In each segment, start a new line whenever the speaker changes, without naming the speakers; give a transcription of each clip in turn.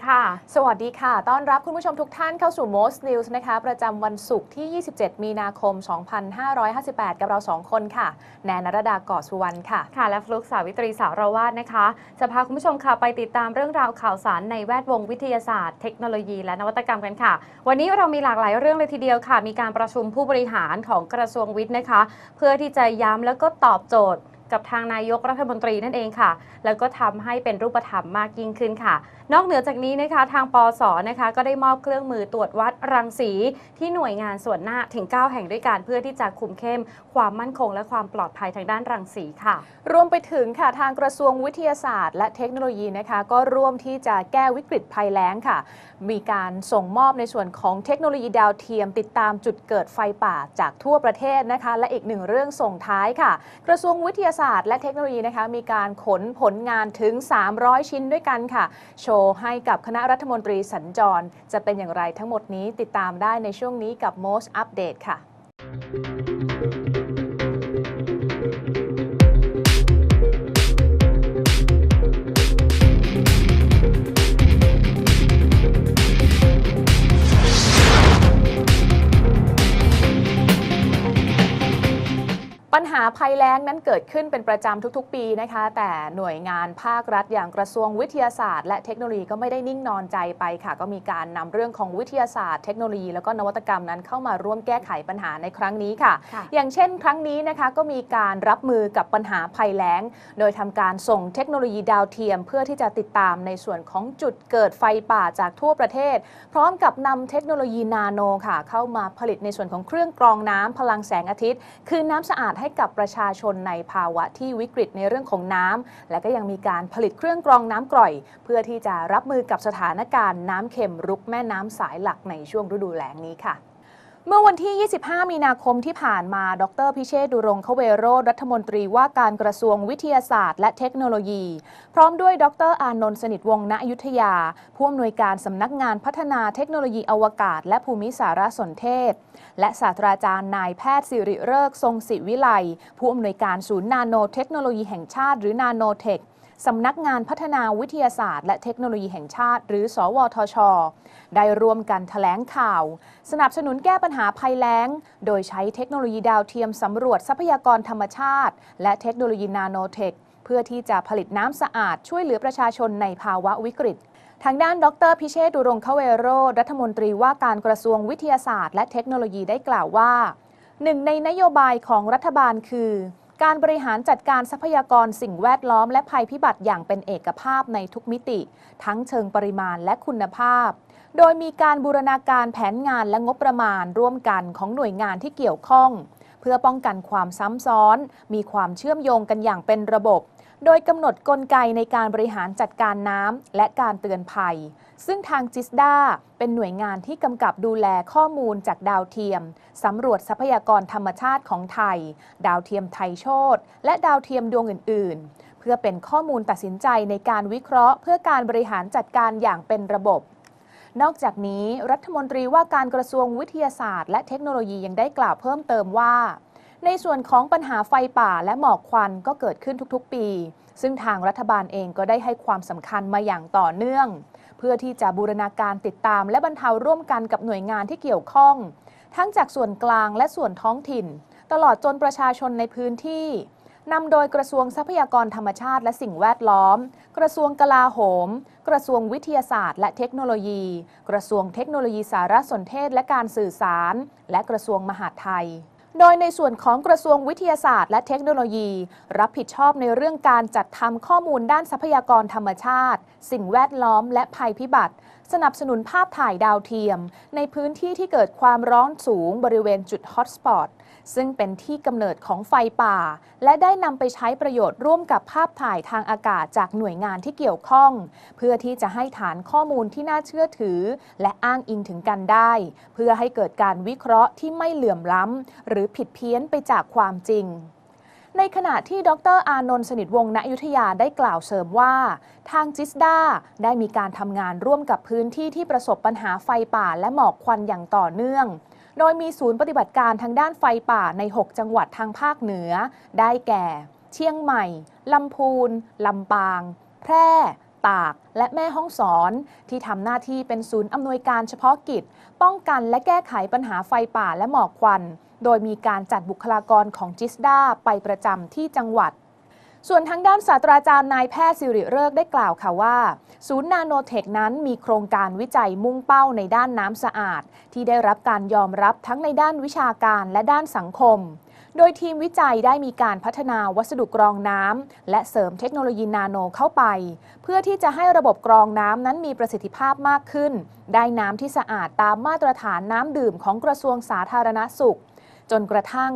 สดีค่ะ
สวัสดีค่ะ ต้อนรับคุณผู้ชมทุกท่านเข้าสู่ Most News นะคะ ประจำวันศุกร์ที่ 27 มีนาคม 2558 กับเรา 2 คนค่ะแนนนรดาก่อสุวรรณค่ะ
ค่ะ และฟลุกสาวิตรีสาวราวาสนะคะ จะพาคุณผู้ชมค่ะไปติดตามเรื่องราวข่าวสารในแวดวงวิทยาศาสตร์ เทคโนโลยี และนวัตกรรมกันค่ะ วันนี้เรามีหลากหลายเรื่องเลยทีเดียวค่ะ มีการประชุมผู้บริหารของกระทรวงวิทย์นะคะ เพื่อที่จะย้ำแล้วก็ตอบโจทย์ กับทางนายกรัฐมนตรีนั่นเองค่ะ แล้วก็ทำให้เป็นรูปธรรมมากยิ่งขึ้นค่ะ นอกเหนือจากนี้นะคะทางปอสนะคะก็ได้มอบเครื่องมือตรวจวัดรังสีที่หน่วยงานส่วนหน้าถึง 9 แห่งด้วยกันเพื่อที่จะคุมเข้ม ความมั่นคง และความปลอดภัยทางด้านรังสีค่ะ
รวมไปถึงค่ะทางกระทรวงวิทยาศาสตร์ และเทคโนโลยีนะคะ ก็ร่วมที่จะแก้วิกฤตภัยแล้งค่ะ มีการส่งมอบในส่วนของเทคโนโลยีดาวเทียม ติดตามจุดเกิดไฟป่าจากทั่วประเทศนะคะ และอีกหนึ่งเรื่องส่งท้ายค่ะ กระทรวงวิทยาศาสตร์และเทคโนโลยีนะคะมีการขนผลงานถึง 300 ชิ้นด้วยกันค่ะ โชว์ให้กับคณะรัฐมนตรีสัญจร จะเป็นอย่างไรทั้งหมดนี้ติดตามได้ในช่วงนี้กับ Most Update ค่ะ ปัญหาภัยแล้งนั้นเกิดขึ้นเป็นประจำทุกๆ ปีนะคะ แต่หน่วยงานภาครัฐอย่างกระทรวงวิทยาศาสตร์ และเทคโนโลยีก็ไม่ได้นิ่งนอนใจไปค่ะ ก็มีการนำเรื่องของวิทยาศาสตร์เทคโนโลยี แล้วก็นวัตกรรมนั้นเข้ามาร่วมแก้ไขปัญหาในครั้งนี้ค่ะ
ค่ะ
อย่างเช่น ครั้งนี้นะคะก็มีการรับมือกับปัญหาภัยแล้ง โดยทำการส่งเทคโนโลยีดาวเทียม เพื่อที่จะติดตามในส่วนของจุดเกิดไฟป่าจากทั่วประเทศ พร้อมกับนำเทคโนโลยีนาโนค่ะ เข้ามาผลิตในส่วนของเครื่องกรองน้ำพลังแสงอาทิตย์ คือน้ำสะอาดให้กับประชาชนในภาวะที่วิกฤตในเรื่องของน้ำและก็ยังมีการผลิตเครื่องกรองน้ำกร่อย เพื่อที่จะรับมือกับสถานการณ์น้ำเค็มรุกแม่น้ำสายหลักในช่วงฤดูแล้งนี้ค่ะ เมื่อวันที่ 25 มีนาคมที่ผ่านมา ดร พิเชษดุรงคเวโรรัฐมนตรีว่าการกระทรวงวิทยาศาสตร์ และเทคโนโลยี พร้อมด้วย ดร อานนท์สนิทวงศ์ณอยุธยา ผู้อำนวยการสำนักงานพัฒนาเทคโนโลยีอวกาศ และภูมิสารสนเทศ และศาสตราจารย์นายแพทย์สิริเริกทรงศิวิไลผู้อำนวยการศูนย์นาโนเทคโนโลยีแห่งชาติ หรือนาโนเทค สำนักงานพัฒนาวิทยาศาสตร์ และเทคโนโลยีแห่งชาติ หรือ สวทช ได้ร่วมกันแถลงข่าว สนับสนุนแก้ปัญหาภัยแล้ง โดยใช้เทคโนโลยีดาวเทียมสำรวจทรัพยากรธรรมชาติ และเทคโนโลยีนาโนเทค เพื่อที่จะผลิตน้ำสะอาดช่วยเหลือประชาชนในภาวะวิกฤตทางด้านดรพิเชษดุรงคเวโรรัฐมนตรีว่าการกระทรวงวิทยาศาสตร์ และเทคโนโลยีได้กล่าวว่าหนึ่งในนโยบายของรัฐบาลคือ การบริหารจัดการทรัพยากรสิ่งแวดล้อมและภัยพิบัติอย่างเป็นเอกภาพในทุกมิติ ทั้งเชิงปริมาณและคุณภาพ โดยมีการบูรณาการแผนงานและงบประมาณร่วมกันของหน่วยงานที่เกี่ยวข้อง เพื่อป้องกันความซ้ำซ้อน มีความเชื่อมโยงกันอย่างเป็นระบบ โดยกำหนดกลไกในการบริหารจัดการน้ำและการเตือนภัย ซึ่งทางจิสดาเป็นหน่วยงานที่กำกับดูแลข้อมูลจากดาวเทียมสำรวจทรัพยากรธรรมชาติของไทย ดาวเทียมไทยโชตและดาวเทียมดวงอื่น ๆ เพื่อเป็นข้อมูลตัดสินใจในการวิเคราะห์ เพื่อการบริหารจัดการอย่างเป็นระบบนอกจากนี้รัฐมนตรีว่าการกระทรวงวิทยาศาสตร์ และเทคโนโลยียังได้กล่าวเพิ่มเติมว่า ในส่วนของปัญหาไฟป่าและหมอกควันก็เกิดขึ้นทุกๆปี ซึ่งทางรัฐบาลเองก็ได้ให้ความสำคัญมาอย่างต่อเนื่อง เพื่อที่จะบูรณาการติดตาม และบรรเทาร่วมกันกับหน่วยงานที่เกี่ยวข้อง ทั้งจากส่วนกลางและส่วนท้องถิ่น ตลอดจนประชาชนในพื้นที่นำโดยกระทรวงทรัพยากรธรรมชาติและสิ่งแวดล้อม กระทรวงกลาโหม กระทรวงวิทยาศาสตร์ และเทคโนโลยี กระทรวงเทคโนโลยีสารสนเทศและการสื่อสาร และกระทรวงมหาดไทย โดยในส่วนของกระทรวงวิทยาศาสตร์ และเทคโนโลยี รับผิดชอบในเรื่องการจัดทำข้อมูลด้านทรัพยากรธรรมชาติ สิ่งแวดล้อม และภัยพิบัติ สนับสนุนภาพถ่ายดาวเทียม ในพื้นที่ที่เกิดความร้อนสูงบริเวณจุดฮอตสปอต ซึ่งเป็นที่กำเนิดของไฟป่า และได้นำไปใช้ประโยชน์ร่วมกับภาพถ่ายทางอากาศจากหน่วยงานที่เกี่ยวข้อง เพื่อที่จะให้ฐานข้อมูลที่น่าเชื่อถือ และอ้างอิงถึงกันได้ เพื่อให้เกิดการวิเคราะห์ที่ไม่เหลื่อมล้ำหรือผิดเพี้ยนไปจากความจริงในขณะที่ดรอานนท์สนิทวงศ์ณอยุธยาได้กล่าวเสริมว่า ทางจิสดาได้มีการทำงานร่วมกับพื้นที่ที่ประสบปัญหาไฟป่าและหมอกควันอย่างต่อเนื่อง โดยมีศูนย์ปฏิบัติการทางด้านไฟป่าใน 6 จังหวัดทางภาคเหนือ ได้แก่ เชียงใหม่ ลำพูน ลำปาง แพร่ ตาก และแม่ห้องสอน ที่ทำหน้าที่เป็นศูนย์อำนวยการเฉพาะกิจ ป้องกันและแก้ไขปัญหาไฟป่าและหมอกควัน โดยมีการจัดบุคลากรของจิสดาไปประจำที่จังหวัด ส่วนทางด้านศาสตราจารย์นายแพทย์สิริเริกได้กล่าวค่ะว่า ศูนย์นาโนเทคนั้นมีโครงการวิจัยมุ่งเป้าในด้านน้ำสะอาด ที่ได้รับการยอมรับทั้งในด้านวิชาการและด้านสังคม โดยทีมวิจัยได้มีการพัฒนาวัสดุกรองน้ำและเสริมเทคโนโลยีนาโนเข้าไป เพื่อที่จะให้ระบบกรองน้ำนั้นมีประสิทธิภาพมากขึ้น ได้น้ำที่สะอาดตามมาตรฐานน้ำดื่มของกระทรวงสาธารณสุข จนกระทั่ง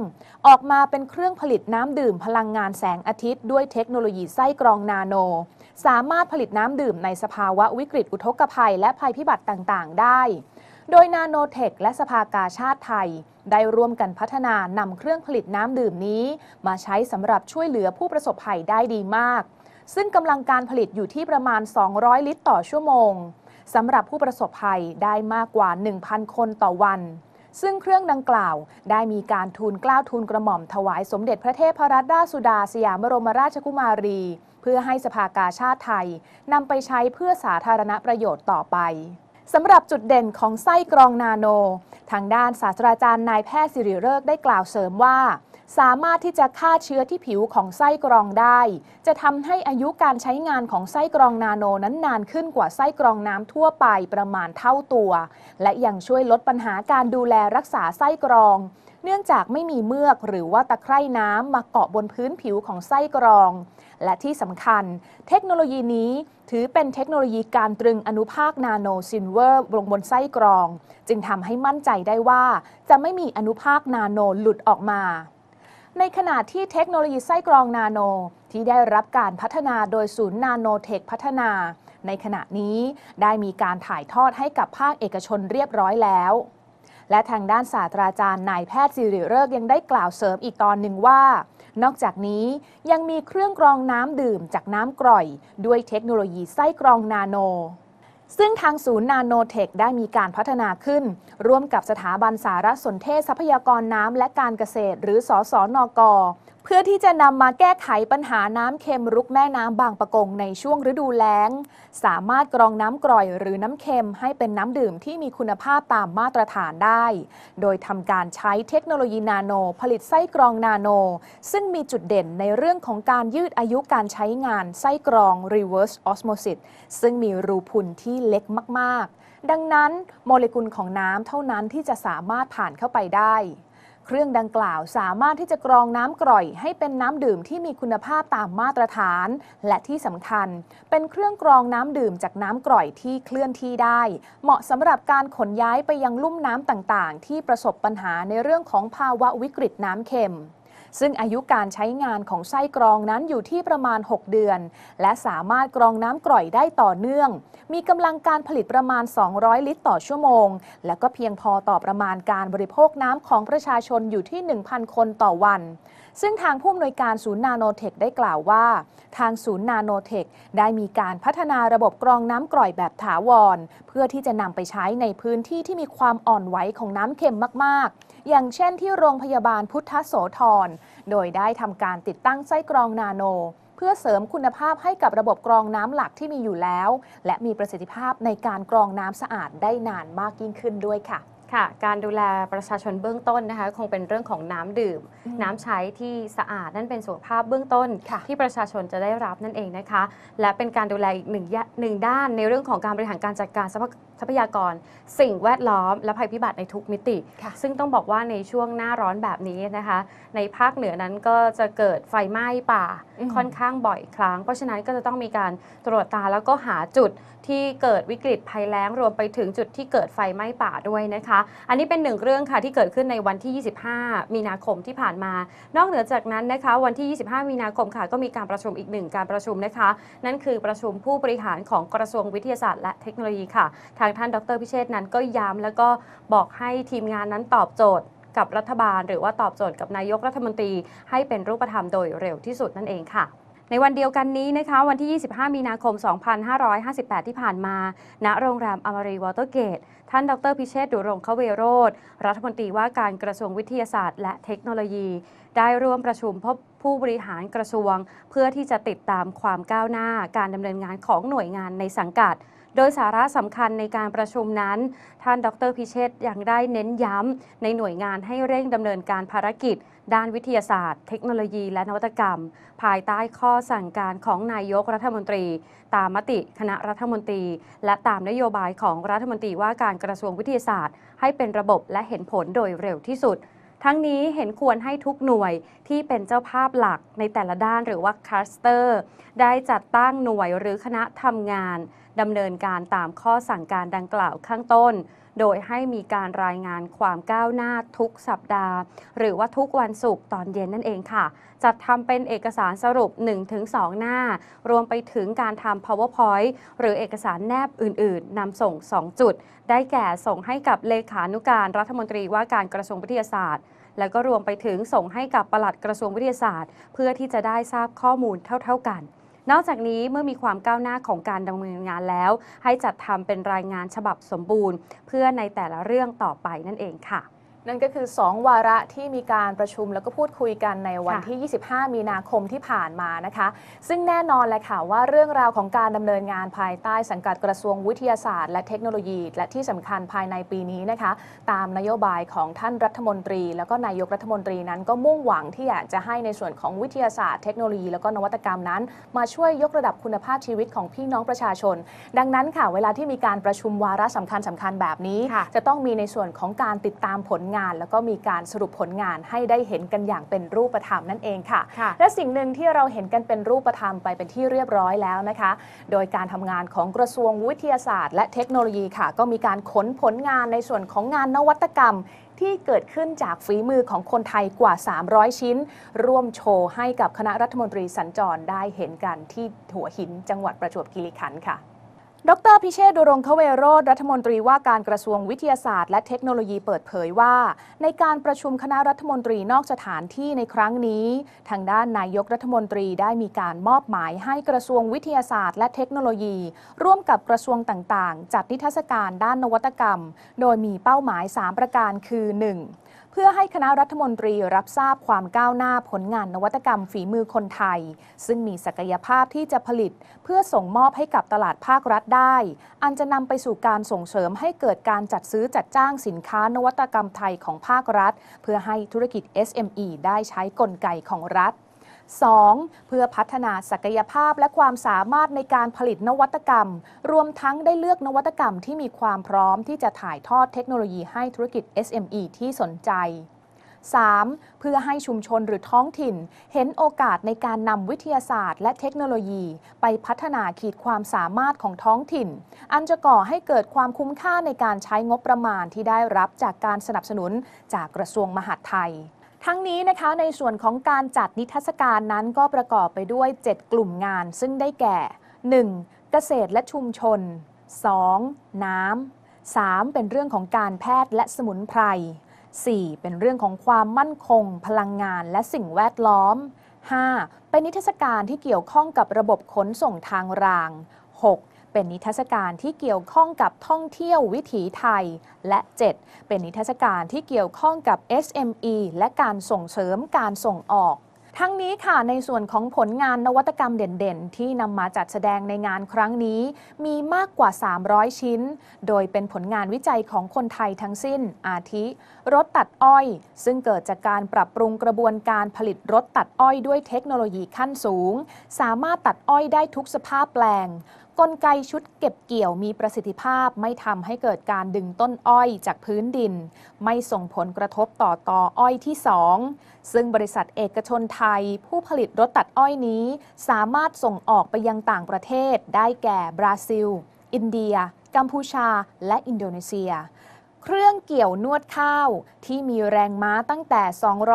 ออกมาเป็นเครื่องผลิตน้ำดื่มพลังงานแสงอาทิตย์ ด้วยเทคโนโลยีไส้กรองนาโน สามารถผลิตน้ำดื่มในสภาวะวิกฤตอุทกภัย และภัยพิบัติต่างๆ ได้ โดยนาโนเทคและสภากาชาติไทย ได้ร่วมกันพัฒนานำเครื่องผลิตน้ำดื่มนี้ มาใช้สำหรับช่วยเหลือผู้ประสบภัยได้ดีมาก ซึ่งกำลังการผลิตอยู่ที่ประมาณ 200 ลิตรต่อชั่วโมงสำหรับผู้ประสบภัยได้มากกว่า 1,000 คนต่อวัน ซึ่งเครื่องดังกล่าวได้มีการทูลกล้าวทูลกระหม่อมถวายสมเด็จพระเทพรัตนราชสุดาสยามบรมราชกุมารี เพื่อให้สภากาชาติไทยนำไปใช้เพื่อสาธารณประโยชน์ต่อไปสำหรับจุดเด่นของไส้กรองนาโน ทางด้านศาสตราจารย์นายแพทย์สิริเลิกษ์ได้กล่าวเสริมว่า สามารถที่จะฆ่าเชื้อที่ผิวของไส้กรองได้ จะทำให้อายุการใช้งานของไส้กรองนาโนนั้นนานขึ้นกว่าไส้กรองน้ำทั่วไปประมาณเท่าตัว และยังช่วยลดปัญหาการดูแลรักษาไส้กรอง เนื่องจากไม่มีเมือกหรือว่าตะไคร่น้ำมาเกาะบนพื้นผิวของไส้กรอง และที่สำคัญ เทคโนโลยีนี้ถือเป็นเทคโนโลยีการตรึงอนุภาคนาโนซินเวอร์ลงบนไส้กรอง จึงทำให้มั่นใจได้ว่า จะไม่มีอนุภาคนาโนหลุดออกมา ในขณะที่เทคโนโลยีไส้กรองนาโน ที่ได้รับการพัฒนาโดยศูนย์นาโนเทคพัฒนา ในขณะนี้ได้มีการถ่ายทอดให้กับภาคเอกชนเรียบร้อยแล้วและทางด้านศาสตราจารย์นายแพทย์สิริเริกยังได้กล่าวเสริมอีกตอนหนึ่งว่า นอกจากนี้ยังมีเครื่องกรองน้ำดื่มจากน้ำกร่อย ด้วยเทคโนโลยีไส้กรองนาโน ซึ่งทางศูนย์นาโนเทคได้มีการพัฒนาขึ้น ร่วมกับสถาบันสารสนเทศทรัพยากรน้ำและการเกษตร หรือสสนก เพื่อที่จะนำมาแก้ไขปัญหาน้ำเค็มรุกแม่น้ำบางปะกงในช่วงฤดูแล้ง สามารถกรองน้ำกร่อยหรือน้ำเค็มให้เป็นน้ำดื่มที่มีคุณภาพตามมาตรฐานได้ โดยทำการใช้เทคโนโลยีนาโน ผลิตไส้กรองนาโน ซึ่งมีจุดเด่นในเรื่องของการยืดอายุการใช้งานไส้กรอง reverse osmosis ซึ่งมีรูพุนที่เล็กมาก ๆ ดังนั้นโมเลกุลของน้ำเท่านั้นที่จะสามารถผ่านเข้าไปได้ เครื่องดังกล่าวสามารถที่จะกรองน้ำกร่อย ให้เป็นน้ำดื่มที่มีคุณภาพตามมาตรฐาน และที่สำคัญ เป็นเครื่องกรองน้ำดื่มจากน้ำกร่อยที่เคลื่อนที่ได้ เหมาะสำหรับการขนย้ายไปยังลุ่มน้ำต่างๆ ที่ประสบปัญหาในเรื่องของภาวะวิกฤตน้ำเค็ม ซึ่งอายุการใช้งานของไส้กรองนั้นอยู่ที่ประมาณ 6 เดือน และสามารถกรองน้ำกร่อยได้ต่อเนื่อง มีกำลังการผลิตประมาณ 200 ลิตรต่อชั่วโมง และก็เพียงพอต่อประมาณการบริโภคน้ำของประชาชนอยู่ที่ 1,000 คนต่อวัน ซึ่งทางผู้อำนวยการศูนย์นาโนเทคได้กล่าวว่า ทางศูนย์นาโนเทคได้มีการพัฒนาระบบกรองน้ำกร่อยแบบถาวร เพื่อที่จะนำไปใช้ในพื้นที่ที่มีความอ่อนไหวของน้ำเค็มมากๆ อย่างเช่นที่โรงพยาบาลพุทธโสธร โดยได้ทำการติดตั้งไส้กรองนาโน เพื่อเสริมคุณภาพให้กับระบบกรองน้ำหลักที่มีอยู่แล้ว และมีประสิทธิภาพในการกรองน้ำสะอาดได้นานมากยิ่งขึ้นด้วยค่ะ
ค่ะการดูแลประชาชนเบื้องต้นนะคะ คงเป็นเรื่องของน้ำดื่ม
อืม
น้ำใช้ที่สะอาดนั่นเป็นสุขภาพเบื้องต้น
ค่ะ
ที่ประชาชนจะได้รับนั่นเองนะคะ และเป็นการดูแลอีกหนึ่งยะหนึ่งด้านในเรื่องของการบริหารการจัดการทรัพทรัพยากร สิ่งแวดล้อม และภัยพิบัติในทุกมิติ
ค่ะ
ซึ่งต้องบอกว่าในช่วงหน้าร้อนแบบนี้นะคะ ในภาคเหนือนั้นก็จะเกิดไฟไหม้ป่า
อืม
ค่อนข้างบ่อยครั้ง เพราะฉะนั้นก็จะต้องมีการตรวจตาแล้วก็หาจุดที่เกิดวิกฤตภัยแล้งรวมไปถึงจุดที่เกิดไฟไหม้ป่าด้วยนะคะ อันนี้เป็นหนึ่งเรื่องค่ะที่เกิดขึ้นในวันที่ 25 มีนาคมที่ผ่านมา นอกเหนือจากนั้นนะคะ วันที่ 25 มีนาคมค่ะ ก็มีการประชุมอีกหนึ่งการประชุมนะคะ นั่นคือประชุมผู้บริหารของกระทรวงวิทยาศาสตร์และเทคโนโลยีค่ะทางท่านดรพิเชษนั้นก็ย้ำแล้วก็บอกให้ทีมงานนั้นตอบโจทย์กับรัฐบาล หรือว่าตอบโจทย์กับนายกรัฐมนตรี ให้เป็นรูปธรรมโดยเร็วที่สุดนั่นเองค่ะในวันเดียวกันนี้นะคะ วันที่ 25 มีนาคม 2558 ที่ผ่านมา ณ โรงแรมอมรีวอเตอร์เกต ท่าน ดรพิเชษฐ์ดุรงคเวโรธ รัฐมนตรีว่าการกระทรวงวิทยาศาสตร์ และเทคโนโลยี ได้ร่วมประชุมพบ ผู้บริหารกระทรวง เพื่อที่จะติดตามความก้าวหน้าการดำเนินงานของหน่วยงานในสังกัด โดยสาระสำคัญในการประชุมนั้น ท่านดรพิเชษฐ์ยังได้เน้นย้ำในหน่วยงานให้เร่งดำเนินการภารกิจ ด้านวิทยาศาสตร์ เทคโนโลยีและนวัตกรรม ภายใต้ข้อสั่งการของนายกรัฐมนตรี ตามมติคณะรัฐมนตรี และตามนโยบายของรัฐมนตรีว่าการกระทรวงวิทยาศาสตร์ ให้เป็นระบบและเห็นผลโดยเร็วที่สุด ทั้งนี้เห็นควรให้ทุกหน่วยที่เป็นเจ้าภาพหลักในแต่ละด้านหรือว่าคลัสเตอร์ ได้จัดตั้งหน่วยหรือคณะทำงานดำเนินการตามข้อสั่งการดังกล่าวข้างต้น โดยให้มีการรายงานความก้าวหน้าทุกสัปดาห์ หรือว่าทุกวันศุกร์ตอนเย็นนั่นเองค่ะ จัดทำเป็นเอกสารสรุป 1-2 หน้า รวมไปถึงการทำ powerpoint หรือเอกสารแนบอื่นๆนำส่ง 2 จุด ได้แก่ส่งให้กับเลขานุการรัฐมนตรีว่าการกระทรวงวิทยาศาสตร์ และก็รวมไปถึงส่งให้กับปลัดกระทรวงวิทยาศาสตร์ เพื่อที่จะได้ทราบข้อมูลเท่า ๆกันนอกจากนี้เมื่อมีความก้าวหน้าของการดำเนินงานแล้ว ให้จัดทำเป็นรายงานฉบับสมบูรณ์ เพื่อในแต่ละเรื่องต่อไปนั่นเองค่ะ
นั่นก็คือ 2 วาระที่มีการประชุมแล้วก็พูดคุยกันในวัน
ค่ะ
ที่ 25 มีนาคมที่ผ่านมานะคะ ซึ่งแน่นอนแหละค่ะว่าเรื่องราวของการดำเนินงานภายใต้สังกัดกระทรวงวิทยาศาสตร์ และเทคโนโลยี และที่สำคัญภายในปีนี้นะคะ ตามนโยบายของท่านรัฐมนตรี แล้วก็นายกรัฐมนตรีนั้นก็มุ่งหวังที่อยากจะให้ในส่วนของวิทยาศาสตร์ เทคโนโลยี แล้วก็นวัตกรรมนั้น มาช่วยยกระดับคุณภาพชีวิตของพี่น้องประชาชน ดังนั้นค่ะเวลาที่มีการประชุมวาระสำคัญสำคัญแบบนี้
ค่ะ
จะต้องมีในส่วนของการติดตามผลงาน แล้วก็มีการสรุปผลงานให้ได้เห็นกันอย่างเป็นรูปธรรมนั่นเองค่ะ
ค่ะ
และสิ่งหนึ่งที่เราเห็นกันเป็นรูปธรรมไปเป็นที่เรียบร้อยแล้วนะคะ โดยการทำงานของกระทรวงวิทยาศาสตร์ และเทคโนโลยีค่ะ ก็มีการขนผลงานในส่วนของงานนวัตกรรมที่เกิดขึ้นจากฝีมือของคนไทยกว่า 300 ชิ้น ร่วมโชว์ให้กับคณะรัฐมนตรีสัญจรได้เห็นกันที่หัวหินจังหวัดประจวบคีรีขันธ์ค่ะ ดรพิเชษดุรงคเวโรธรัฐมนตรีว่าการกระทรวงวิทยาศาสตร์และเทคโนโลยีเปิดเผยว่า ในการประชุมคณะรัฐมนตรีนอกสถานที่ในครั้งนี้ ทางด้านนายกรัฐมนตรีได้มีการมอบหมายให้กระทรวงวิทยาศาสตร์ และเทคโนโลยี ร่วมกับกระทรวงต่างๆ จัดนิทรรศการด้านนวัตกรรม โดยมีเป้าหมาย 3 ประการคือ 1. เพื่อให้คณะรัฐมนตรีรับทราบความก้าวหน้าผลงานนวัตกรรมฝีมือคนไทย ซึ่งมีศักยภาพที่จะผลิต เพื่อส่งมอบให้กับตลาดภาครัฐได้ อันจะนำไปสู่การส่งเสริมให้เกิดการจัดซื้อจัดจ้างสินค้านวัตกรรมไทยของภาครัฐ เพื่อให้ธุรกิจ SME ได้ใช้กลไกของรัฐ 2. เพื่อพัฒนาศักยภาพและความสามารถในการผลิตนวัตกรรม รวมทั้งได้เลือกนวัตกรรมที่มีความพร้อมที่จะถ่ายทอดเทคโนโลยีให้ธุรกิจ SME ที่สนใจ 3. เพื่อให้ชุมชนหรือท้องถิ่น เห็นโอกาสในการนำวิทยาศาสตร์ และเทคโนโลยี ไปพัฒนาขีดความสามารถของท้องถิ่น อันจะก่อให้เกิดความคุ้มค่าในการใช้งบประมาณที่ได้รับจากการสนับสนุนจากกระทรวงมหาดไทย ทั้งนี้นะคะในส่วนของการจัดนิทรรศการนั้นก็ประกอบไปด้วย 7 กลุ่มงาน ซึ่งได้แก่ 1. เกษตรและชุมชน 2. น้ำ 3. เป็นเรื่องของการแพทย์และสมุนไพร 4. เป็นเรื่องของความมั่นคง พลังงานและสิ่งแวดล้อม 5. เป็นนิทรรศการที่เกี่ยวข้องกับระบบขนส่งทางราง 6. เป็นนิทรรศการที่เกี่ยวข้องกับท่องเที่ยววิถีไทย และ 7. เป็นนิทรรศการที่เกี่ยวข้องกับ SME และการส่งเสริมการส่งออกทั้งนี้ค่ะในส่วนของผลงานนวัตกรรมเด่นๆ ที่นำมาจัดแสดงในงานครั้งนี้ มีมากกว่า 300 ชิ้น โดยเป็นผลงานวิจัยของคนไทยทั้งสิ้น อาทิ รถตัดอ้อย ซึ่งเกิดจากการปรับปรุงกระบวนการผลิตรถตัดอ้อยด้วยเทคโนโลยีขั้นสูง สามารถตัดอ้อยได้ทุกสภาพแปลง กลไกชุดเก็บเกี่ยวมีประสิทธิภาพไม่ทำให้เกิดการดึงต้นอ้อยจากพื้นดิน ไม่ส่งผลกระทบต่อตออ้อยที่ 2 ซึ่งบริษัทเอกชนไทย ผู้ผลิตรถตัดอ้อยนี้ สามารถส่งออกไปยังต่างประเทศ ได้แก่บราซิล อินเดีย กัมพูชา และอินโดนีเซีย เครื่องเกี่ยวนวดข้าว ที่มีแรงม้าตั้งแต่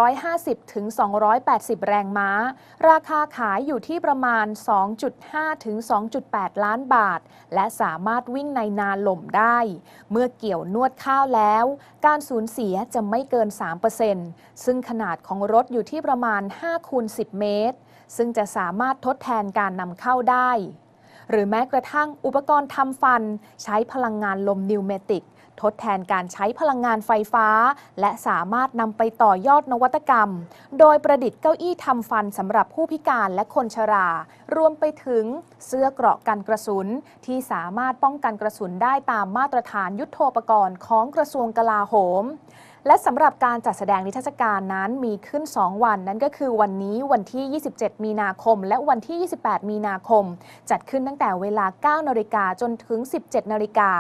250 ถึง 280 แรงม้า ราคาขายอยู่ที่ประมาณ 2.5 ถึง 2.8 ล้านบาท และสามารถวิ่งในนาหล่มได้ เมื่อเกี่ยวนวดข้าวแล้ว การสูญเสียจะไม่เกิน 3%ซึ่งขนาดของรถอยู่ที่ประมาณ5คูณ10 เมตร ซึ่งจะสามารถทดแทนการนำเข้าได้ หรือแม้กระทั่งอุปกรณ์ทำฟัน ใช้พลังงานลมนิวเมติก ทดแทนการใช้พลังงานไฟฟ้า และสามารถนำไปต่อยอดนวัตกรรม โดยประดิษฐ์เก้าอี้ทำฟันสำหรับผู้พิการและคนชรา รวมไปถึงเสื้อเกราะกันกระสุน ที่สามารถป้องกันกระสุนได้ตามมาตรฐานยุทโธปกรณ์ของกระทรวงกลาโหม และสำหรับการจัดแสดงนิทรรศการนั้นมีขึ้น 2 วันนั่นก็คือวันนี้วันที่ 27 มีนาคม และวันที่ 28 มีนาคม จัดขึ้นตั้งแต่เวลา 9 นาฬิกาจนถึง 17 นาฬิกา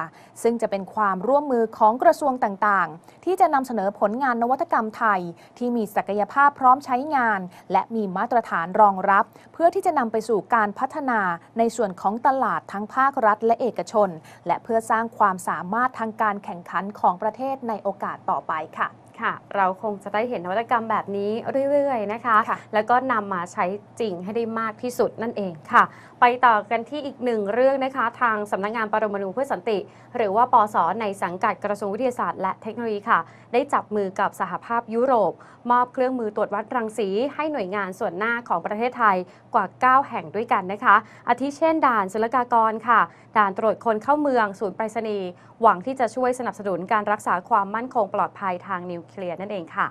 ซึ่งจะเป็นความร่วมมือของกระทรวงต่างๆ ที่จะนำเสนอผลงานนวัตกรรมไทย ที่มีศักยภาพพร้อมใช้งาน และมีมาตรฐานรองรับ เพื่อที่จะนำไปสู่การพัฒนาในส่วนของตลาดทั้งภาครัฐและเอกชน และเพื่อสร้างความสามารถทางการแข่งขันของประเทศในโอกาสต่อไปค่ะ
ค่ะ เราคงจะได้เห็นนวัตกรรมแบบนี้เรื่อยๆนะคะ
ค่ะ
แล้วก็นำมาใช้จริงให้ได้มากที่สุดนั่นเองค่ะ ไปต่อกันที่อีกหนึ่งเรื่องนะคะ ทางสำนักงานปรมาณูเพื่อสันติ หรือว่าปสในสังกัดกระทรวงวิทยาศาสตร์และเทคโนโลยีค่ะ ได้จับมือกับสหภาพยุโรป มอบเครื่องมือตรวจวัดรังสี ให้หน่วยงานส่วนหน้าของประเทศไทยกว่า 9 แห่งด้วยกันนะคะอาทิเช่นด่านศุลกากรค่ะด่านตรวจคนเข้าเมืองศูนย์ไปรษณีย์หวังที่จะช่วยสนับสนุนการรักษาความมั่นคงปลอดภัยทางนิวเคลียร์นั่นเองค่ะ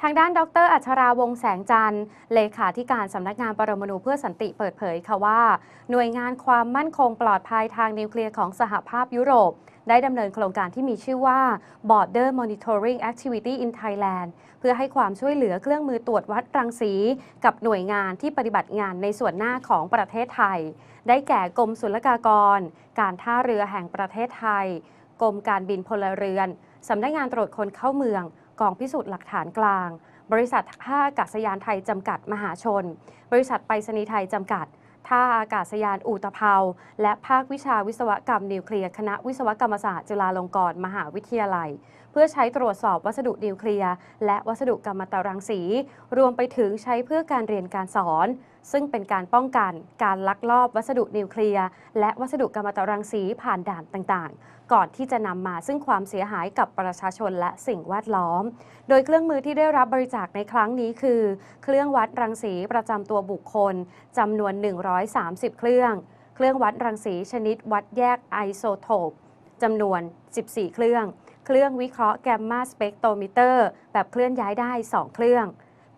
ทางด้านดร อัชราวงแสงจันทร์ เลขาธิการสำนักงานปรมาณูเพื่อสันติเปิดเผยค่ะว่า หน่วยงานความมั่นคงปลอดภัยทางนิวเคลียร์ของสหภาพยุโรป ได้ดำเนินโครงการที่มีชื่อว่า Border Monitoring Activity in Thailand เพื่อให้ความช่วยเหลือเครื่องมือตรวจวัดรังสี กับหน่วยงานที่ปฏิบัติงานในส่วนหน้าของประเทศไทย ได้แก่กรมศุลกากร การท่าเรือแห่งประเทศไทย กรมการบินพลเรือน สำนักงานตรวจคนเข้าเมือง กองพิสูจน์หลักฐานกลาง บริษัทท่าอากาศยานไทยจำกัดมหาชน บริษัทไปรษณีย์ไทยจำกัดท่าอากาศยานอูตภาและภาควิชาวิศวกรรมนิวเคลียร์คณะวิศวกรรมศาสตร์จุฬาลงกรณ์มหาวิทยาลัย เพื่อใช้ตรวจสอบวัสดุนิวเคลียร์และวัสดุกัมมันตรังสี รวมไปถึงใช้เพื่อการเรียนการสอนซึ่งเป็นการป้องกันการลักลอบวัสดุนิวเคลียร์และวัสดุกัมมันตรังสีผ่านด่านต่างๆ ก่อนที่จะนำมาซึ่งความเสียหายกับประชาชนและสิ่งแวดล้อม โดยเครื่องมือที่ได้รับบริจาคในครั้งนี้คือ เครื่องวัดรังสีประจำตัวบุคคลจำนวน 130 เครื่อง เครื่องวัดรังสีชนิดวัดแยกไอโซโทปจำนวน 14 เครื่อง เครื่องวิเคราะห์แกมมาสเปกโตมิเตอร์ แบบเคลื่อนย้ายได้ 2 เครื่อง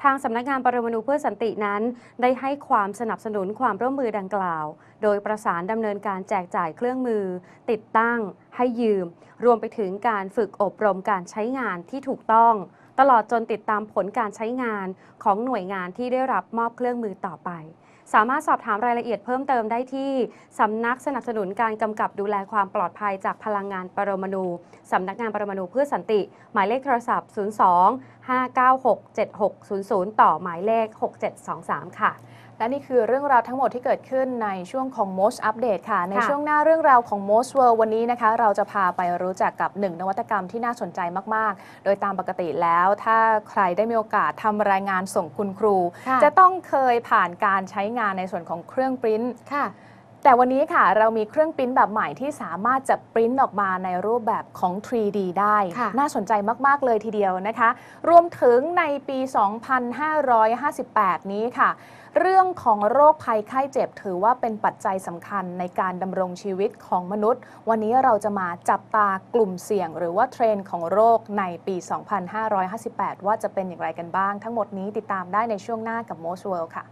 ทางสำนักงานปรมาณูเพื่อสันตินั้น ได้ให้ความสนับสนุนความร่วมมือดังกล่าว โดยประสานดำเนินการแจกจ่ายเครื่องมือ ติดตั้ง ให้ยืม รวมไปถึงการฝึกอบรมการใช้งานที่ถูกต้อง ตลอดจนติดตามผลการใช้งานของหน่วยงานที่ได้รับมอบเครื่องมือต่อไป สามารถสอบถามรายละเอียดเพิ่มเติมได้ที่สำนักสนับสนุนการกำกับดูแลความปลอดภัยจากพลังงานปรมาณูสำนักงานปรมาณูเพื่อสันติ หมายเลขโทรศัพท์ 02 596 7600 ต่อหมายเลข 6723 ค่ะ
และนี่คือเรื่องราวทั้งหมดที่เกิดขึ้นในช่วงของ Most Update ค่ะ ใน
ค่ะ
ช่วงหน้าเรื่องราวของ Most World วันนี้นะคะ เราจะพาไปรู้จักกับหนึ่งนวัตกรรมที่น่าสนใจมาก ๆ โดยตามปกติแล้ว ถ้าใครได้มีโอกาสทำรายงานส่งคุณครู
ค่ะ
จะต้องเคยผ่านการใช้งานในส่วนของเครื่องปริ้น
ค่ะ
แต่วันนี้ค่ะเรามีเครื่องปริ้นแบบใหม่ที่สามารถจะปริ้นออกมาในรูปแบบของ 3D ได้
ค่ะ
น่าสนใจมาก ๆ เลยทีเดียวนะคะ รวมถึงในปี 2558 นี้ค่ะ เรื่องของโรคภัยไข้เจ็บถือว่าเป็นปัจจัยสำคัญในการดำรงชีวิตของมนุษย์ วันนี้เราจะมาจับตากลุ่มเสี่ยง หรือว่าเทรนด์ของโรคในปี 2558 ว่าจะเป็นอย่างไรกันบ้าง ทั้งหมดนี้ติดตามได้ในช่วงหน้ากับ Most World ค่ะ